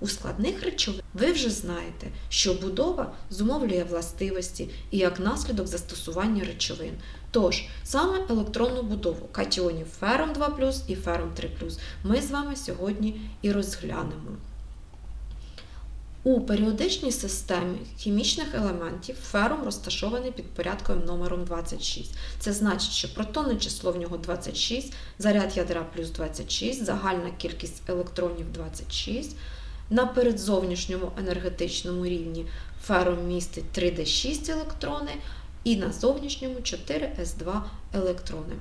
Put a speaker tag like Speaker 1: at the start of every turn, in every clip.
Speaker 1: У складних речовин ви вже знаєте, що будова зумовлює властивості і як наслідок застосування речовин. Тож, саме електронну будову катіонів фером 2 і фером 3 ми з вами сьогодні і розглянемо. У періодичній системі хімічних елементів ферум розташований під порядковим номером 26. Це значить, що протонне число в нього 26, заряд ядра плюс 26, загальна кількість електронів 26. На передзовнішньому енергетичному рівні ферум містить 3D6 електрони і на зовнішньому 4S2 електрони.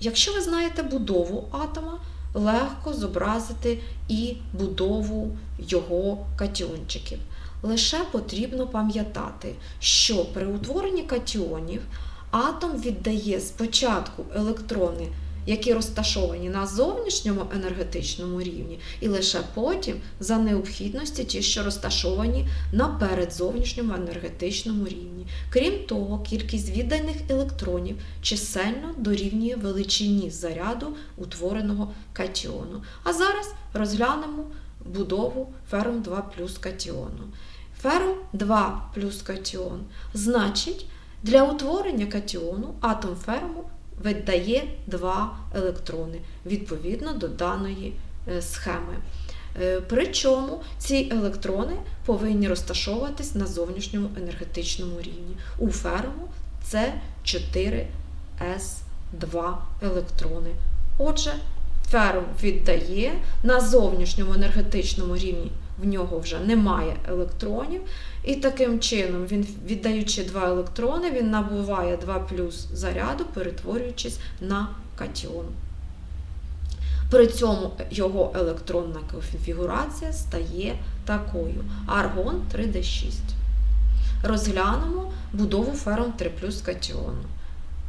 Speaker 1: Якщо ви знаєте будову атома, легко зобразити і будову його катіончиків. Лише потрібно пам'ятати, що при утворенні катіонів атом віддає спочатку електрони, які розташовані на зовнішньому енергетичному рівні, і лише потім, за необхідності, ті, що розташовані на передзовнішньому енергетичному рівні. Крім того, кількість відданих електронів чисельно дорівнює величині заряду утвореного катіону. А зараз розглянемо будову ферум 2 плюс катіону. Ферум 2 плюс катіон значить, для утворення катіону атом феруму віддає два електрони відповідно до даної е, схеми. Е, Причому ці електрони повинні розташовуватись на зовнішньому енергетичному рівні. У ферму це 4С2 електрони. Отже, ферум віддає на зовнішньому енергетичному рівні в нього вже немає електронів, і таким чином, він, віддаючи два електрони, він набуває 2 плюс заряду, перетворюючись на катіон. При цьому його електронна конфігурація стає такою: аргон 3D6. Розглянемо будову фером 3 плюс катіону.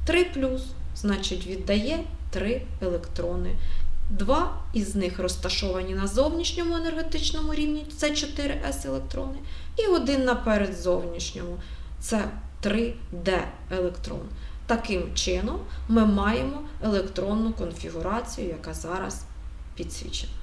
Speaker 1: 3 плюс, значить, віддає 3 електрони. Два із них розташовані на зовнішньому енергетичному рівні, це 4С електрони, і один на передзовнішньому, це 3D електрон. Таким чином ми маємо електронну конфігурацію, яка зараз підсвічена.